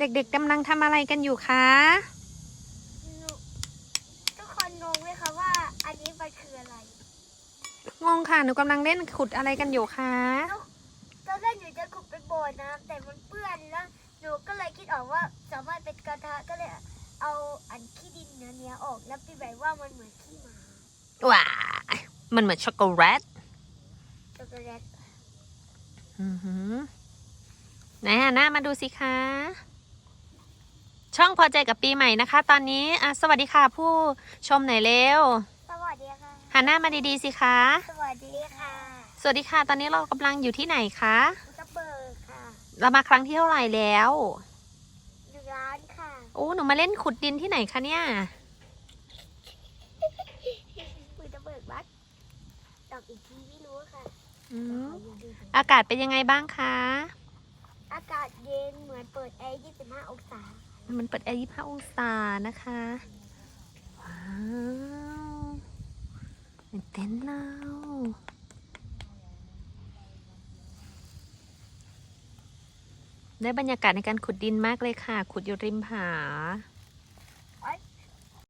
เด็กๆกำลังทำอะไรกันอยู่คะหนูทุกคนงงไหมคะว่า อันนี้มันคืออะไร งงค่ะ หนูกำลังเล่นขุดอะไรกันอยู่คะตอนแรกหนูจะขุดเป็นโบสถ์น้ำแต่มันเปื้อนแล้วหนูก็เลยคิดออกว่าสามารถเป็นกระทะก็เลยเอาอันขี้ดินเนื้อเนี้ยออกแล้วพี่แบบว่ามันเหมือนขี้หมาว้ายมันเหมือนช็อกโกแลตช็อกโกแลตอือหือไหนฮะหน้ามาดูสิคะ ช่องพอใจกับปีใหม่นะคะ ตอนนี้อะสวัสดีค่ะผู้ชมหน่อยเร็ว สวัสดีค่ะ หันหน้ามาดีๆสิคะ สวัสดีค่ะ สวัสดีค่ะ ตอนนี้เรากำลังอยู่ที่ไหนคะกระเบิดค่ะ เรามาครั้งที่เท่าไหร่แล้วอยู่ร้านค่ะโอ้หนูมาเล่นขุดดินที่ไหนคะเนี่ยมือระเบิดบัสตอบอีกทีไม่รู้ค่ะ อืมขอดูดูอากาศเป็นยังไงบ้างคะ อากาศเย็นเหมือนเปิดแอร์ 25 องศา มันเปิดแอร์ยี่ห้าองศานะคะ ว้าวเป็นเต็นท์เราได้บรรยากาศในการขุดดินมากเลยค่ะ ขุดอยู่ริมผา